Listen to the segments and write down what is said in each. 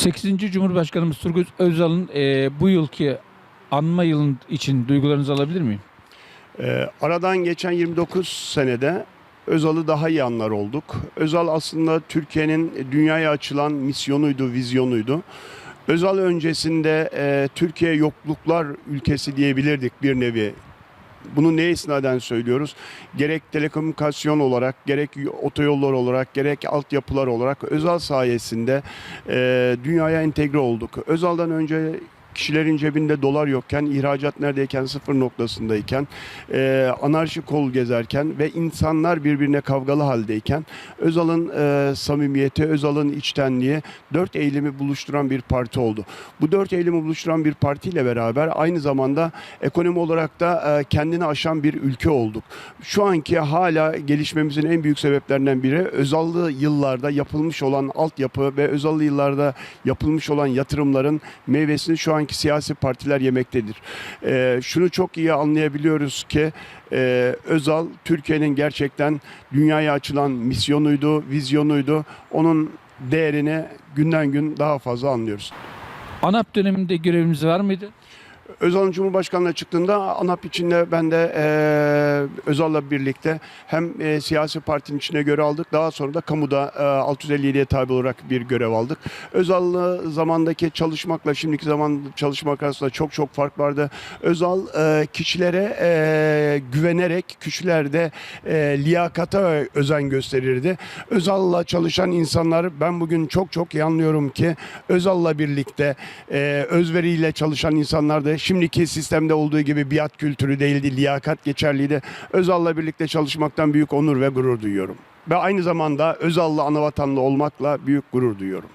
8. Cumhurbaşkanımız Turgut Özal'ın e, bu yılki anma yılın için duygularınızı alabilir miyim? Ee, aradan geçen 29 senede Özal'ı daha iyi anlar olduk. Özal aslında Türkiye'nin dünyaya açılan misyonuydu, vizyonuydu. Özal öncesinde e, Türkiye yokluklar ülkesi diyebilirdik bir nevi. Bunu ne esnaden söylüyoruz? Gerek telekomünikasyon olarak, gerek otoyollar olarak, gerek altyapılar olarak Özal sayesinde e, dünyaya entegre olduk. Özal'dan önce kişilerin cebinde dolar yokken, ihracat neredeyken sıfır noktasındayken, e, anarşi kol gezerken ve insanlar birbirine kavgalı haldeyken Özal'ın e, samimiyeti, Özal'ın içtenliği dört eylemi buluşturan bir parti oldu. Bu dört eylemi buluşturan bir partiyle beraber aynı zamanda ekonomi olarak da e, kendini aşan bir ülke olduk. Şu anki hala gelişmemizin en büyük sebeplerinden biri Özal'lı yıllarda yapılmış olan altyapı ve Özal'lı yıllarda yapılmış olan yatırımların meyvesini şu anki siyasi partiler yemektedir. E, şunu çok iyi anlayabiliyoruz ki e, Özal Türkiye'nin gerçekten dünyaya açılan misyonuydu, vizyonuydu. Onun değerini günden gün daha fazla anlıyoruz. ANAP döneminde göreviniz var mıydı? Özal'ın Cumhurbaşkanlığına çıktığında ANAP içinde ben de e, Özal'la birlikte hem e, siyasi partinin içine göre aldık daha sonra da kamuda e, 657'ye tabi olarak bir görev aldık. Özal'lı zamandaki çalışmakla şimdiki zaman çalışmak arasında çok çok fark vardı. Özal e, kişilere e, güvenerek kişilerde e, liyakata özen gösterirdi. Özal'la çalışan insanlar ben bugün çok çok iyi anlıyorum ki Özal'la birlikte e, özveriyle çalışan insanlar da şimdiki sistemde olduğu gibi biat kültürü değildi, liyakat geçerliydi. Özal'la birlikte çalışmaktan büyük onur ve gurur duyuyorum. Ve aynı zamanda Özal'la anavatanlı olmakla büyük gurur duyuyorum.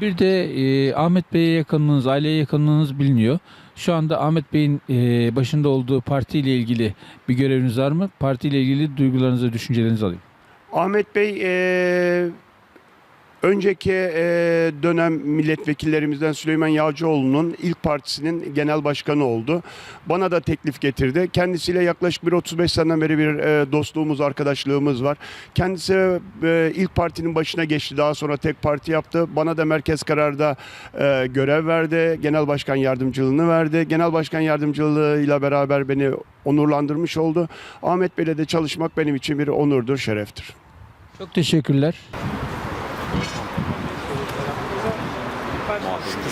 Bir de e, Ahmet Bey'e yakınlığınız, aileye yakınlığınız biliniyor. Şu anda Ahmet Bey'in e, başında olduğu partiyle ilgili bir göreviniz var mı? Partiyle ilgili duygularınızı, düşüncelerinizi alayım. Ahmet Bey e, önceki e, dönem milletvekillerimizden Süleyman Yağcıoğlu'nun ilk partisinin genel başkanı oldu. Bana da teklif getirdi. Kendisiyle yaklaşık bir 35 seneden beri bir e, dostluğumuz, arkadaşlığımız var. Kendisi e, ilk partinin başına geçti. Daha sonra tek parti yaptı. Bana da merkez kararda e, görev verdi. Genel başkan yardımcılığını verdi. Genel başkan yardımcılığıyla beraber beni onurlandırmış oldu. Ahmet Bey'le de çalışmak benim için bir onurdur, şereftir. Çok teşekkürler. Şu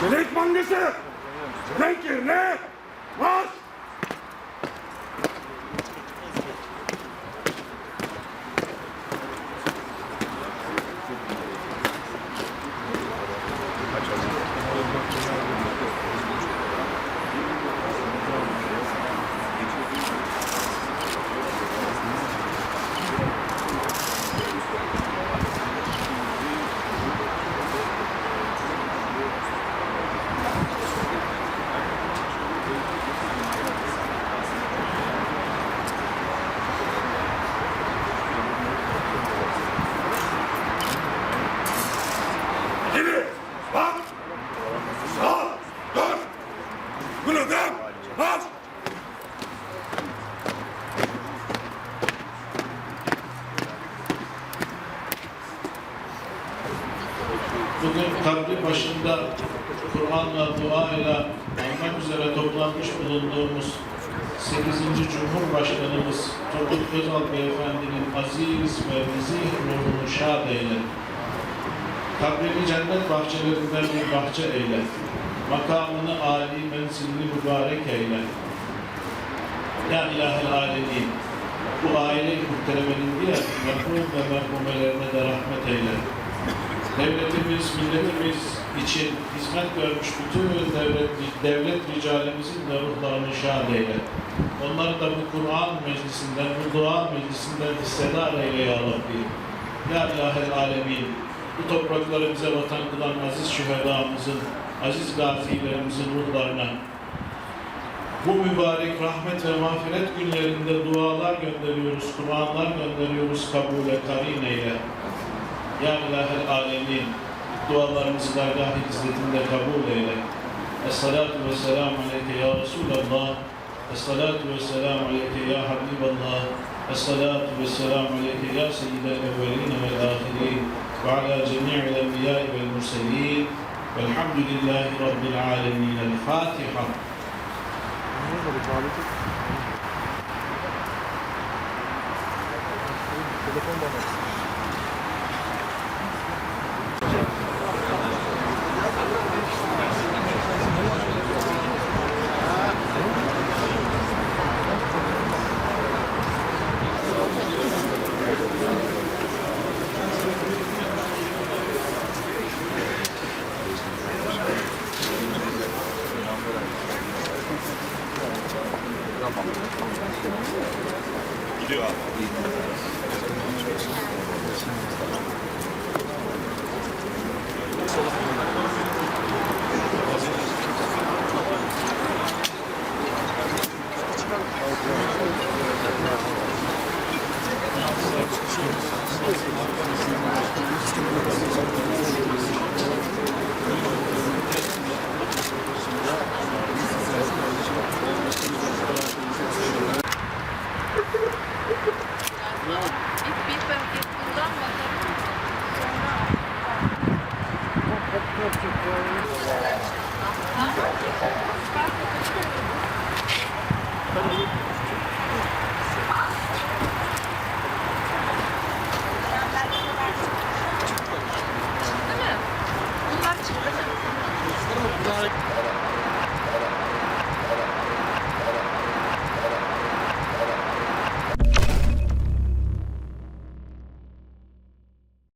Çelik mangası! Renk yerine! Marş! Kabri başında Kur'an'la, dua ile almak üzere toplanmış bulunduğumuz 8. Cumhurbaşkanımız Turgut Özal Beyefendinin aziz ve nezih ruhunu şad eyle. Kabrini cennet bahçelerinden bir bahçe eyle. Makamını âli, menzilini mübarek eyle. Ya ilahel alemin. muhteremenin diğer merhum ve merhumelerine de rahmet eyle. Devletimiz, milletimiz için hizmet görmüş bütün devlet, devlet ricalimizin de ruhlarını şad eyle. Onları da bu Kur'an meclisinden, bu dua meclisinden hissedar eyle ya Rabbi. Ya ilahel alemin, bu toprakları bize vatan kılan aziz şühedamızın, aziz gazilerimizin ruhlarına, bu mübarek rahmet ve mağfiret günlerinde dualar gönderiyoruz, Kur'anlar gönderiyoruz, kabule karin eyle. Ya ilahel alemin dualarımızı dergah hizmetinde kabul eyle. Esselatu ve selamu aleyke ya Resulallah. Esselatu ve selamu aleyke ya Habiballah. Esselatu ve selamu aleyke ya Seyyidel عليك ve سيد Ve ala وعلى جميع الأنبياء والمرسلين والحمد لله رب العالمين الفاتحة Telefon bana. では。Thank you.